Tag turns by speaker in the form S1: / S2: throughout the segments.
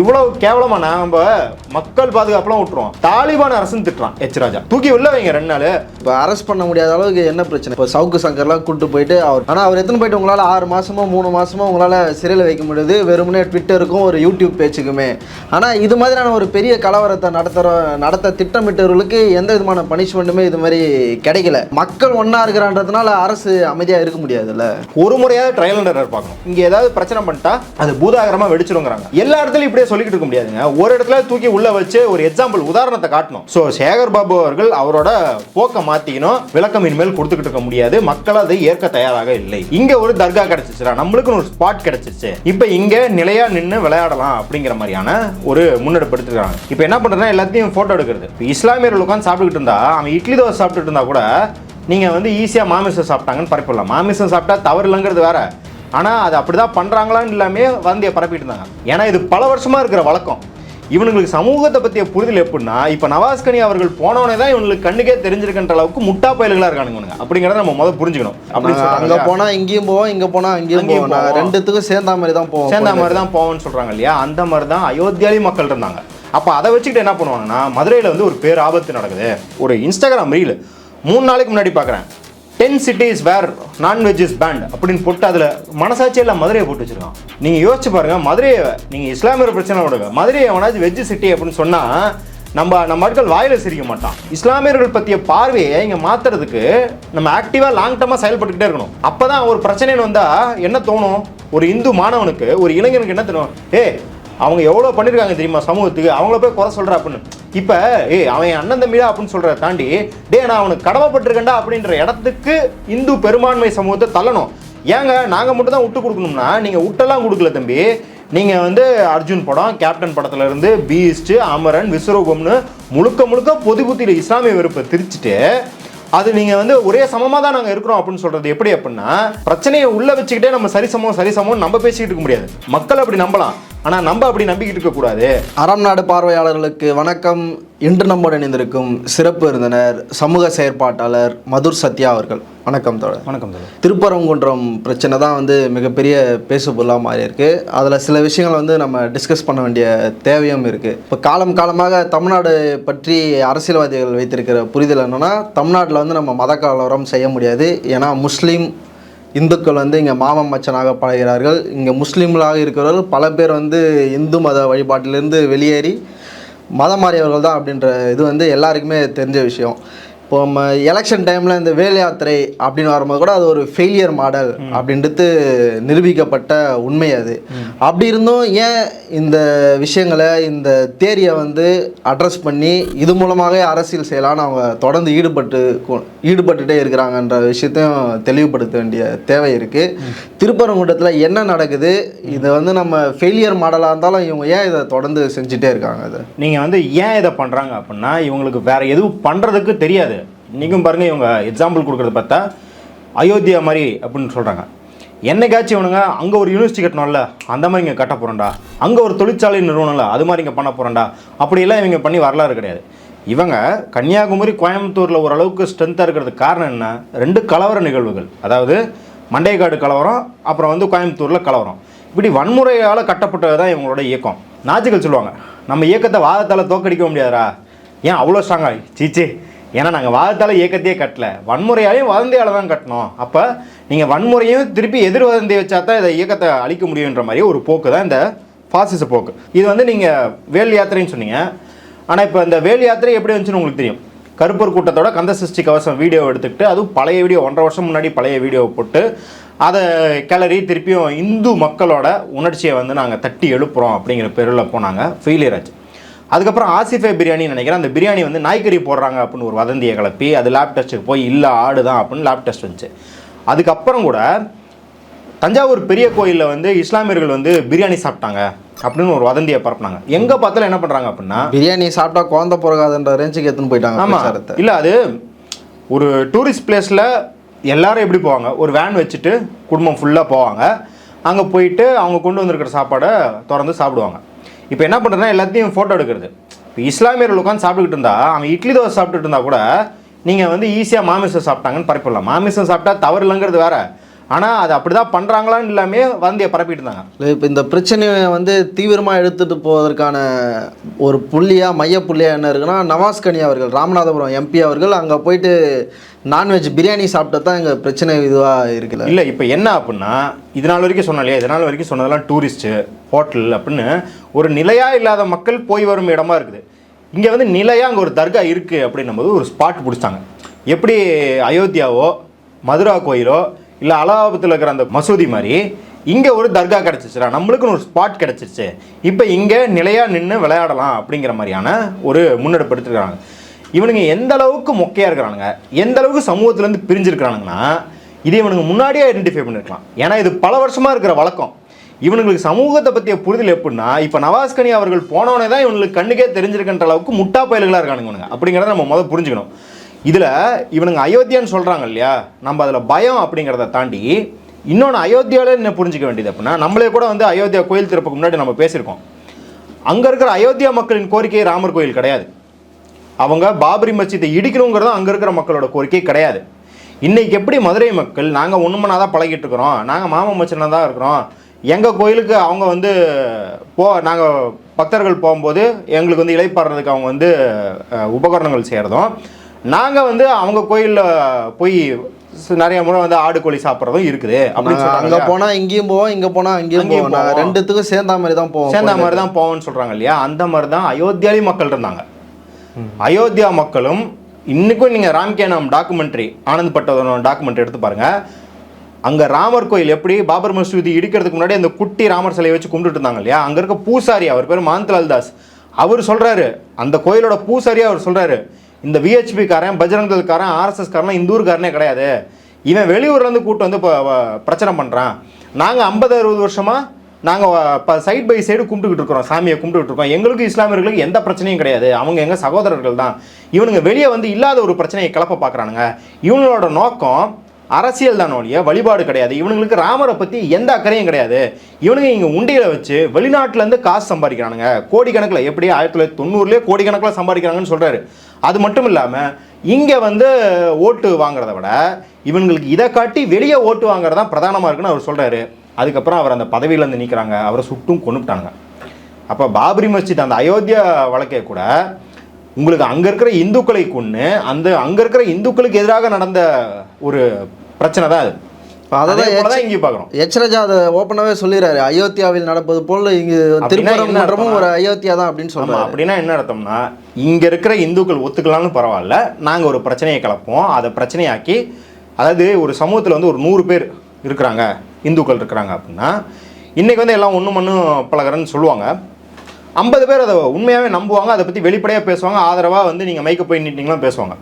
S1: இவ்வளவு கேவலமா நம்ம மக்கள் பாதுகாப்புலாம் விட்டுருவோம். தாலிபான் அரசுன்னு திட்டுறான் எச் ராஜா. தூக்கி உள்ள வைங்க ரெண்டு நாள்.
S2: இப்போ அரெஸ்ட் பண்ண முடியாத அளவுக்கு என்ன பிரச்சனை? இப்போ சவுக்கு சங்கர்லாம் கூட்டு போயிட்டு அவர் ஆனால் அவர் எத்தனை போயிட்டு உங்களால் ஆறு மாசமோ மூணு மாசமோ உங்களால் சிறையில் வைக்க முடியுது? வெறுமனே ட்விட்டருக்கும் ஒரு யூடியூப் பேச்சுக்குமே. ஆனால் இது மாதிரியான ஒரு பெரிய கலவரத்தை நடத்துகிற நடத்த திட்டமிட்டவர்களுக்கு எந்த விதமான பனிஷ்மெண்ட்டுமே இது மாதிரி கிடைக்கல. மக்கள் ஒன்றா இருக்கிறான்றதுனால அரசு அமைதியாக இருக்க முடியாதுல்ல?
S1: ஒரு முறையாவது ட்ரையல் பார்க்கணும். இங்க ஏதாவது பிரச்சனை பண்ணிட்டா அது பூதாகரமா வெடிச்சிருங்கிறாங்க. எல்லா இடத்துலயும் அப்படியே சொல்லிக்கிட்டு இருக்க முடியாதுங்க. ஒரு இடத்துல தூக்கி உள்ள வச்சு ஒரு எக்ஸாம்பிள் உதாரணத்தை காட்டணும். சோ சேகர் பாபு அவர்கள் அவரோட போக்க மாத்திக்கணும். விளக்கம் இனிமேல் கொடுத்துக்கிட்டு இருக்க முடியாது. மக்கள் அதை ஏற்க தயாராக இல்லை. இங்க ஒரு தர்கா கிடைச்சிச்சுடா. நம்மளுக்கு ஒரு ஸ்பாட் கிடைச்சிச்சு. இப்போ இங்க நிலையா நின்று விளையாடலாம் அப்படிங்கிற மாதிரியான ஒரு முன்னெடுப்பு எடுத்துக்கிறாங்க இப்போ என்ன பண்றதுன்னா எல்லாத்தையும் போட்டோ எடுக்கிறது. இப்போ இஸ்லாமியர்கள் உட்காந்து சாப்பிட்டுக்கிட்டு இருந்தா அவன் இட்லி தோசை சாப்பிட்டுட்டு இருந்தா கூட நீங்க வந்து ஈஸியா மாமிசம் சாப்பிட்டாங்கன்னு பரப்பிடலாம் மாமிசம் சாப்பிட்டா தவறு இல்லைங்கிறது வேற. ஆனா அது அப்படிதான் பண்றாங்களான்னு எல்லாமே வந்திய பரப்பிட்டு இருந்தாங்க. ஏன்னா இது பல வருஷமா இருக்கிற வழக்கம். இவனுங்களுக்கு சமூகத்தை பத்திய புரிதல் எப்படின்னா இப்ப நவாஸ்கனி அவர்கள் போனவனே தான் இவங்களுக்கு கண்ணுக்கே தெரிஞ்சிருக்கின்ற அளவுக்கு முட்டா பயல்களா இருக்கானுங்க இவனுங்க. அப்படிங்கறத நம்ம முதல்ல புரிஞ்சுக்கணும். அப்படி
S2: அங்கே போனால் இங்கேயும் போவோம் இங்கே போனால் அங்கேயும்
S1: அங்கேயும்
S2: போவோம். ரெண்டுத்துக்கும் சேர்ந்த மாதிரி தான் போவோம்
S1: சேர்ந்த மாதிரி தான் போவோம்னு சொல்றாங்க இல்லையா? அந்த மாதிரி தான் அயோத்தியாலி மக்கள் இருந்தாங்க. அப்ப அதை வச்சுக்கிட்டு என்ன பண்ணுவாங்கன்னா மதுரையில வந்து ஒரு பேர் ஆபத்து நடக்குது. ஒரு இன்ஸ்டாகிராம் ரீல் மூணு நாளைக்கு முன்னாடி பார்க்குறேன் ten cities where non veg is banned அப்படின்னு போட்டு அதில் மனசாட்சி மதுரையை போட்டு வச்சுருக்கான். நீங்கள் யோசிச்சு பாருங்கள் மதுரையை நீங்கள் இஸ்லாமியர் பிரச்சனை விடுங்க மதுரையை எவனாச்சும் வெஜ் சிட்டி அப்படின்னு சொன்னால் நம்ம நம்ம ஆட்கள் வாயில் சிரிக்க மாட்டான். இஸ்லாமியர்கள் பற்றிய பார்வையை இங்கே மாத்துறதுக்கு நம்ம ஆக்டிவாக லாங் டர்மாக செயல்பட்டுக்கிட்டே இருக்கணும். அப்போ தான் ஒரு பிரச்சனைன்னு வந்தால் என்ன தோணும்? ஒரு இந்து மாணவனுக்கு ஒரு இளைஞனுக்கு என்ன தோணும்? ஏ அவங்க எவ்வளோ பண்ணியிருக்காங்க தெரியுமா சமூகத்துக்கு? அவங்கள போய் குறை சொல்கிற அப்படின்னு. இப்போ ஏய் அவன் என் அண்ணன் தம்பிடா அப்படின்னு சொல்கிறத தாண்டி டே நான் அவனுக்கு கடமைப்பட்டிருக்கேன்டா அப்படின்ற இடத்துக்கு இந்து பெரும்பான்மை சமூகத்தை தள்ளணும். ஏங்க நாங்கள் மட்டும் தான் விட்டு கொடுக்கணும்னா நீங்கள் விட்டெல்லாம் கொடுக்கல தம்பி. நீங்கள் வந்து அர்ஜுன் படம் கேப்டன் படத்துல இருந்து பீஸ்ட் அமரன் விஸ்வரூபம்னு முழுக்க முழுக்க பொது புத்தியில் இஸ்லாமிய வெறுப்பை திரிச்சிட்டு அது நீங்கள் வந்து ஒரே சமமாக தான் நாங்கள் இருக்கிறோம் அப்படின்னு சொல்கிறது எப்படி அப்படின்னா பிரச்சனையை உள்ளே வச்சுக்கிட்டே நம்ம சரிசமம் சரிசமம் நம்ம பேசிக்கிட்டு இருக்க முடியாது. மக்கள் அப்படி நம்பலாம். ஆனால் நம்ம அப்படி நம்பிக்கிட்டு இருக்கக்கூடாது
S2: அறம் நாடு பார்வையாளர்களுக்கு வணக்கம். இன்று நம்முடன் இணைந்திருக்கும் சிறப்பு விருந்தினர் சமூக செயற்பாட்டாளர் மதுர் சத்யா அவர்கள். வணக்கம் தோழர்.
S1: வணக்கம் தோழர்.
S2: திருப்பரங்குன்றம் பிரச்சனை தான் வந்து மிகப்பெரிய பேசுபொருளாக மாறி இருக்கு அதில் சில விஷயங்கள் வந்து நம்ம டிஸ்கஸ் பண்ண வேண்டிய தேவையும் இருக்குது இப்போ காலம் காலமாக தமிழ்நாடு பற்றி அரசியல்வாதிகள் வைத்திருக்கிற புரிதல் என்னன்னா தமிழ்நாட்டில் வந்து நம்ம மத கலவரம் செய்ய முடியாது. ஏன்னா முஸ்லீம் இந்துக்கள் வந்து இங்கே மாமன் மச்சனாக பழகிறார்கள். இங்கே முஸ்லீம்களாக இருக்கிறவர்கள் பல பேர் வந்து இந்து மத வழிபாட்டிலிருந்து வெளியேறி மதம் மாறியவர்கள் தான் அப்படின்ற இது வந்து எல்லாருக்குமே தெரிஞ்ச விஷயம். இப்போ நம்ம எலெக்ஷன் டைமில் இந்த வேல் யாத்திரை அப்படின்னு வரும்போது கூட அது ஒரு ஃபெயிலியர் மாடல் அப்படின்றது நிரூபிக்கப்பட்ட உண்மை அது. அப்படி இருந்தும் ஏன் இந்த விஷயங்களை இந்த தேரியை வந்து அட்ரஸ் பண்ணி இது மூலமாகவே அரசியல் செய்யலாம்னு அவங்க தொடர்ந்து ஈடுபட்டு ஈடுபட்டுட்டே இருக்கிறாங்கன்ற விஷயத்தையும் தெளிவுபடுத்த வேண்டிய தேவை இருக்குது திருப்பரங்குன்றத்தில் என்ன நடக்குது? இதை வந்து நம்ம ஃபெயிலியர் மாடலாக இருந்தாலும் இவங்க ஏன் இதை தொடர்ந்து செஞ்சுட்டே இருக்காங்க அதை?
S1: நீங்கள் வந்து ஏன் இதை பண்ணுறாங்க அப்படின்னா இவங்களுக்கு வேற எதுவும் பண்ணுறதுக்கு தெரியாது. இன்றைக்கும் பாருங்கள் இவங்க எக்ஸாம்பிள் கொடுக்குறத பார்த்தா அயோத்தியா மாதிரி அப்படின்னு சொல்கிறாங்க என்னைக்காச்சும் இவனுங்க அங்கே ஒரு யூனிவர்சிட்டி கட்டணும்ல அந்த மாதிரி இங்கே கட்ட போகிறோம்டா அங்கே ஒரு தொழிற்சாலை நிறுவனம்ல அது மாதிரி இங்கே பண்ண போகிறோம்டா அப்படியெல்லாம் இவங்க பண்ணி வரலாறு கிடையாது. இவங்க கன்னியாகுமரி கோயம்புத்தூரில் ஓரளவுக்கு ஸ்ட்ரென்த்தாக இருக்கிறதுக்கு காரணம் என்ன? ரெண்டு கலவர நிகழ்வுகள். அதாவது மண்டைக்காடு கலவரம் அப்புறம் வந்து கோயம்புத்தூரில் கலவரம். இப்படி வன்முறையால் கட்டப்பட்டது தான் இவங்களோட இயக்கம். நாச்சிகள் சொல்லுவாங்க நம்ம இயக்கத்தை வாதத்தால் தோக்கடிக்க முடியாதா ஏன் அவ்வளோ ஸ்ட்ராங்கா சீச்சே. ஏன்னா நாங்கள் வாதத்தால் இயக்கத்தையே கட்டல. வன்முறையாலையும் வதந்தையால் தான் கட்டினோம் அப்போ நீங்கள் வன்முறையும் திருப்பி எதிர் வதந்தி வச்சா தான் இதை இயக்கத்தை அழிக்க முடியுன்ற மாதிரி ஒரு போக்கு தான் இந்த ஃபாசிச போக்கு. இது வந்து நீங்கள் வேல் யாத்திரைன்னு சொன்னீங்க. ஆனால் இப்போ இந்த வேல் யாத்திரை எப்படி வந்துச்சுன்னு உங்களுக்கு தெரியும். கருப்பர் கூட்டத்தோட கந்த சிருஷ்டி கவசம் வீடியோ எடுத்துக்கிட்டு அதுவும் பழைய வீடியோ ஒன்றரை வருஷம் முன்னாடி பழைய வீடியோ போட்டு அதை கிளறி திருப்பியும் இந்து மக்களோட உணர்ச்சியை வந்து நாங்கள் தட்டி எழுப்புறோம் அப்படிங்கிற பேரில் போனாங்க. ஃபெயிலியர் ஆச்சு. அதுக்கப்புறம் ஆசிஃபே பிரியாணி நினைக்கிறேன். அந்த பிரியாணி வந்து நாய்க்கறி போடுறாங்க அப்படின்னு ஒரு வதந்தியை கிளப்பி அது லேப் டெஸ்ட்டுக்கு போய் இல்லை ஆடு தான் அப்படின்னு லேப் டெஸ்ட் வந்துச்சு. அதுக்கப்புறம் கூட தஞ்சாவூர் பெரிய கோயிலில் வந்து இஸ்லாமியர்கள் வந்து பிரியாணி சாப்பிட்டாங்க அப்படின்னு ஒரு வதந்தியை பரப்புனாங்க. எங்கே பார்த்தாலும் என்ன பண்ணுறாங்க அப்படின்னா
S2: பிரியாணி சாப்பிட்டா குழந்தை பிறகாதுன்ற ரேஞ்சுக்கு எடுத்துன்னு போயிட்டாங்க
S1: ஆமா.
S2: பிரச்சாரத்தை.
S1: இல்ல அது ஒரு டூரிஸ்ட் பிளேஸ்ல எல்லாரும் எப்படி போவாங்க? ஒரு வேன் வச்சுட்டு குடும்பம் ஃபுல்லா போவாங்க. அங்க போயிட்டு அவங்க கொண்டு வந்திருக்கிற சாப்பாடை திறந்து சாப்பிடுவாங்க. இப்போ என்ன பண்ணுறதுனா எல்லாத்தையும் ஃபோட்டோ எடுக்கிறது. இப்போ இஸ்லாமியர்கள் உட்காந்து சாப்பிட்டுக்கிட்டு இருந்தா அவன் இட்லி தோசை சாப்பிட்டுட்டு இருந்தா கூட நீங்கள் வந்து ஈஸியாக மாமிசம் சாப்பிட்டாங்கன்னு பரப்பிடலாம் மாமிசம் சாப்பிட்டா தவறு இல்லைங்கிறது வேறு. ஆனால் அது அப்படி தான் பண்ணுறாங்களான்னு இல்லாமே வதந்தியை பரப்பிட்டு இருந்தாங்க.
S2: இப்போ இந்த பிரச்சனையை வந்து தீவிரமாக எடுத்துகிட்டு போவதற்கான ஒரு புள்ளியாக மைய புள்ளியாக என்ன இருக்குன்னா நவாஸ் கனி அவர்கள் ராமநாதபுரம் எம்பி அவர்கள் அங்கே போயிட்டு நான்வெஜ் பிரியாணி சாப்பிட்டு தான் எங்கள் பிரச்சனை இதுவாக இருக்குல்ல.
S1: இல்லை இப்போ என்ன அப்படின்னா இது நாள் வரைக்கும் சொன்னோம் இல்லையா? இது நாள் வரைக்கும் சொன்னதெல்லாம் டூரிஸ்ட்டு ஹோட்டல் அப்படின்னு ஒரு நிலையாக இல்லாத மக்கள் போய் வரும் இடமா இருக்குது. இங்கே வந்து நிலையாக அங்கே ஒரு தர்கா இருக்குது அப்படின்னும் போது ஒரு ஸ்பாட் பிடிச்சாங்க. எப்படி அயோத்தியாவோ மதுரா கோயிலோ இல்லை அலகாபத்தில் இருக்கிற அந்த மசூதி மாதிரி இங்கே ஒரு தர்கா கிடச்சிச்சுடா. நம்மளுக்குன்னு ஒரு ஸ்பாட் கிடச்சிருச்சு. இப்போ இங்கே நிலையாக நின்று விளையாடலாம் அப்படிங்கிற மாதிரியான ஒரு முன்னெடுப்பு எடுத்துருக்காங்க இவனுங்க எந்த அளவுக்கு மொக்கையாக இருக்கிறானுங்க எந்த அளவுக்கு சமூகத்துலேருந்து பிரிஞ்சிருக்கிறானுங்கன்னா இது இவனுங்க முன்னாடியே ஐடென்டிஃபை பண்ணிருக்கலாம். ஏன்னா இது பல வருஷமாக இருக்கிற வழக்கம். இவனுங்களுக்கு சமூகத்தை பற்றிய புரிதல் எப்படின்னா இப்போ நவாஸ்கனி அவர்கள் போனவனே தான் இவனுக்கு கண்ணுக்கே தெரிஞ்சிருக்கின்ற அளவுக்கு முட்டா பயல்களாக இருக்கானுங்க இவனுங்க. அப்படிங்கிறத நம்ம முதல் புரிஞ்சுக்கணும். இதில் இவனுங்க அயோத்தியான்னு சொல்கிறாங்க இல்லையா? நம்ம அதில் பயம் அப்படிங்கிறத தாண்டி இன்னொன்று அயோத்தியாவில் என்ன புரிஞ்சிக்க வேண்டியது அப்படின்னா நம்மளே கூட வந்து அயோத்தியா கோயில் திறப்புக்கு முன்னாடி நம்ம பேசியிருக்கோம். அங்கே இருக்கிற அயோத்தியா மக்களின் கோரிக்கை ராமர் கோயில் கிடையாது. அவங்க பாபரி மஸ்ஜிதை இடிக்கணுங்கிறதும் அங்கே இருக்கிற மக்களோட கோரிக்கை கிடையாது. இன்றைக்கி எப்படி மதுரை மக்கள் நாங்கள் ஒன்றுமனா தான் பழகிட்டு இருக்கிறோம் நாங்கள் மாமன் மச்சனாக தான் இருக்கிறோம் எங்கள் கோயிலுக்கு அவங்க வந்து போ நாங்கள் பக்தர்கள் போகும்போது எங்களுக்கு வந்து இலைப்பாடுறதுக்கு அவங்க வந்து உபகரணங்கள் செய்கிறதும் நாங்கள் வந்து அவங்க கோயிலில் போய் நிறைய முறை வந்து ஆடு கோழி சாப்பிட்றதும் இருக்குது அப்படின்னு
S2: நாங்கள் அங்கே? போனால் இங்கேயும் போவோம் இங்கே போனால் அங்கேயும் போவோம். நாங்கள். ரெண்டுத்துக்கும் சேர்ந்தா மாதிரி தான் போவோம்
S1: சேர்ந்த மாதிரி தான் போவோம்னு சொல்றாங்க இல்லையா? அந்த மாதிரி தான் அயோத்தியாலி மக்கள் இருந்தாங்க. அயோத்தியா மக்களும் இன்னைக்கும் நீங்க ராம்கேனம் டாக்குமெண்ட்ரி ஆனந்த் பட்டதோட டாக்குமெண்ட்ரி எடுத்து பாருங்க. அங்க ராமர் கோயில் எப்படி பாபர் மசூதி இடிக்கிறதுக்கு முன்னாடி அந்த குட்டி ராமர் சிலையை வச்சு கும்பிட்டுட்டு இருந்தாங்க இல்லையா? அங்க இருக்க பூசாரி அவர் பேர் மாந்தலால் தாஸ். அவர் சொல்றாரு அந்த கோயிலோட பூசாரியா அவர் சொல்றாரு இந்த விஹெச்பி காரன் பஜ்ரங் தள் ஆர்எஸ்எஸ் காரன் இந்த ஊருக்காரனே கிடையாது. இவன் வெளியூர்லேருந்து கூட்டு வந்து இப்போ பிரச்சனை பண்ணுறான் நாங்கள் ஐம்பது அறுபது வருஷமா நாங்கள் இப்போ சைட் பை சைடு கும்பிட்டுக்கிட்டு இருக்கிறோம். சாமியை கும்பிட்டுக்கிட்டு இருக்கோம். எங்களுக்கு இஸ்லாமியர்களுக்கு எந்த பிரச்சனையும் கிடையாது. அவங்க எங்கள் சகோதரர்கள் தான். இவனுங்க வெளியே வந்து இல்லாத ஒரு பிரச்சனையை கிளப்ப பார்க்குறானுங்க இவங்களோட நோக்கம் அரசியல் தான் ஒழிய வழிபாடு கிடையாது. இவனுங்களுக்கு ராமரை பற்றி எந்த அக்கறையும் கிடையாது. இவனுங்க இங்கே உண்டியலை வச்சு வெளிநாட்டிலேருந்து காசு சம்பாதிக்கிறானுங்க. கோடிக்கணக்கில் எப்படி ஆயிரத்தி தொள்ளாயிரத்தி தொண்ணூறுலேயே கோடிக்கணக்கில் சம்பாதிக்கிறாங்கன்னு சொல்கிறாரு அது மட்டும் இல்லாமல் இங்கே வந்து ஓட்டு வாங்குறத விட இவங்களுக்கு இதை காட்டி வெளியே ஓட்டு வாங்குறது தான் பிரதானமாக இருக்குன்னு அவர் சொல்கிறாரு அதுக்கப்புறம் அவர் அந்த பதவியிலேருந்து நிற்கிறாங்க அவரை சுட்டும் கொண்டுட்டானுங்க அப்போ பாபரி மஸ்ஜித் அந்த அயோத்தியா வழக்கே கூட உங்களுக்கு அங்கே இருக்கிற இந்துக்களை கொன்று அந்த அங்கே இருக்கிற இந்துக்களுக்கு எதிராக நடந்த ஒரு பிரச்சனை தான் அது.
S2: அதை
S1: அதே
S2: தான்
S1: போல தான் இங்கேயும் பார்க்குறோம்
S2: எச்ரஜா அதை ஓப்பனாகவே சொல்லிடுறாரு. அயோத்தியாவில் நடப்பது போல் இங்கு திருப்பரங்குன்றமும்? ஒரு அயோத்தியா தான் அப்படின்னு சொல்றாரு.
S1: அப்படின்னா என்ன அர்த்தம்னா இங்க இருக்கிற இந்துக்கள் ஒத்துக்கலாம்னு பரவாயில்ல. நாங்க ஒரு பிரச்சனையை கிளப்போம் அதை பிரச்சனையாக்கி அதாவது ஒரு சமூகத்துல வந்து ஒரு நூறு பேர் இருக்கிறாங்க இந்துக்கள் இருக்கிறாங்க அப்படின்னா இன்னைக்கு வந்து எல்லாம் ஒன்று மண்ணும் பழகிறன்னு சொல்லுவாங்க. ஐம்பது பேர் அதை உண்மையாகவே நம்புவாங்க அதை பற்றி வெளிப்படையாக பேசுவாங்க ஆதரவாக வந்து நீங்கள் மைக்க போய் நிட்டிங்களாம் பேசுவாங்க.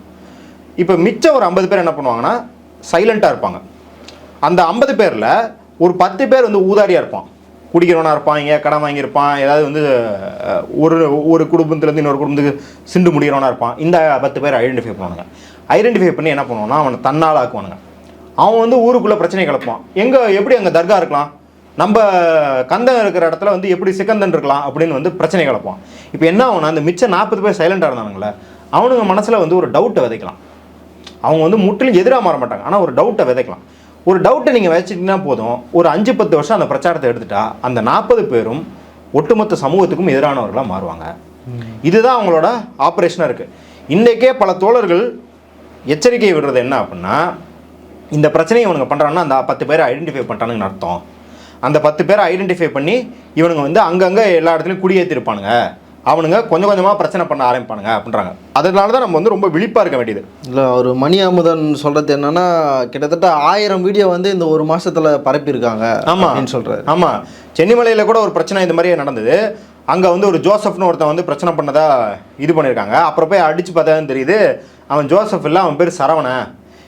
S1: இப்போ மிச்சம் ஒரு ஐம்பது பேர் என்ன பண்ணுவாங்கன்னா சைலண்ட்டாக இருப்பாங்க. அந்த ஐம்பது பேரில் ஒரு பத்து பேர் வந்து ஊதாரியாக இருப்பான். குடிக்கிறவனா இருப்பான் இங்கே கடன் வாங்கியிருப்பான் ஏதாவது வந்து ஒரு ஒரு குடும்பத்துலேருந்து இன்னொரு குடும்பத்துக்கு சிண்டு முடிகிறவனாக இருப்பான். இந்த பத்து பேர் ஐடென்டிஃபை பண்ணுவானுங்க. ஐடென்டிஃபை பண்ணி என்ன பண்ணுவோன்னா அவனை தன்னால் ஆக்குவானுங்க அவன் வந்து ஊருக்குள்ளே பிரச்சனை கிளப்பான் எங்கே எப்படி அங்கே தர்கா இருக்கலாம்? நம்ம கந்தன் இருக்கிற இடத்துல வந்து எப்படி சிக்கந்தன் இருக்கலாம் அப்படின்னு வந்து பிரச்சனை கிளப்பான் இப்போ என்ன ஆகும்னா அந்த மிச்சம் நாற்பது பேர் சைலண்டாக இருந்தானுங்களே அவனுங்க மனசில் வந்து ஒரு டவுட்டை விதைக்கலாம். அவங்க வந்து முற்றிலும் எதிராக மாற மாட்டாங்க. ஆனால் ஒரு டவுட்டை விதைக்கலாம். ஒரு டவுட்டை நீங்கள் வச்சுட்டீங்கன்னா போதும். ஒரு அஞ்சு பத்து வருஷம் அந்த பிரச்சாரத்தை எடுத்துட்டா அந்த நாற்பது பேரும் ஒட்டுமொத்த சமூகத்துக்கும் எதிரானவர்களாக மாறுவாங்க. இதுதான் அவங்களோட ஆப்ரேஷனாக இருக்குது இன்றைக்கே பல தோழர்கள் எச்சரிக்கை விடுறது என்ன அப்படின்னா இந்த பிரச்சனையை இவனுங்க பண்ணுறாங்கன்னா அந்த பத்து பேரை ஐடென்டிஃபை பண்ணிட்டானுங்கன்னு அர்த்தம். அந்த பத்து பேரை ஐடென்டிஃபை பண்ணி இவனுங்க வந்து அங்கங்கே எல்லா இடத்துலையும் குடியேற்றிருப்பானுங்க அவனுங்க கொஞ்சம் கொஞ்சமாக பிரச்சனை பண்ண ஆரம்பிப்பானுங்க அப்படின்றாங்க. அதனால தான் நம்ம வந்து ரொம்ப விழிப்பாக இருக்க வேண்டியது.
S2: இல்லை அவர் மணி அமுதன் சொல்றது என்னன்னா கிட்டத்தட்ட ஆயிரம் வீடியோ வந்து இந்த ஒரு மாசத்துல பரப்பியிருக்காங்க
S1: ஆமா.
S2: அப்படின்னு சொல்றாரு.
S1: ஆமா. சென்னிமலையில் கூட ஒரு பிரச்சனை இந்த மாதிரியே நடந்தது. அங்க வந்து ஒரு ஜோசப்னு ஒருத்தன் வந்து பிரச்சனை பண்ணதா இது பண்ணியிருக்காங்க. அப்புறம் போய் அடிச்சு பார்த்தாதான் தெரியுது அவன் ஜோசப் இல்லை அவன் பேர் சரவணன்.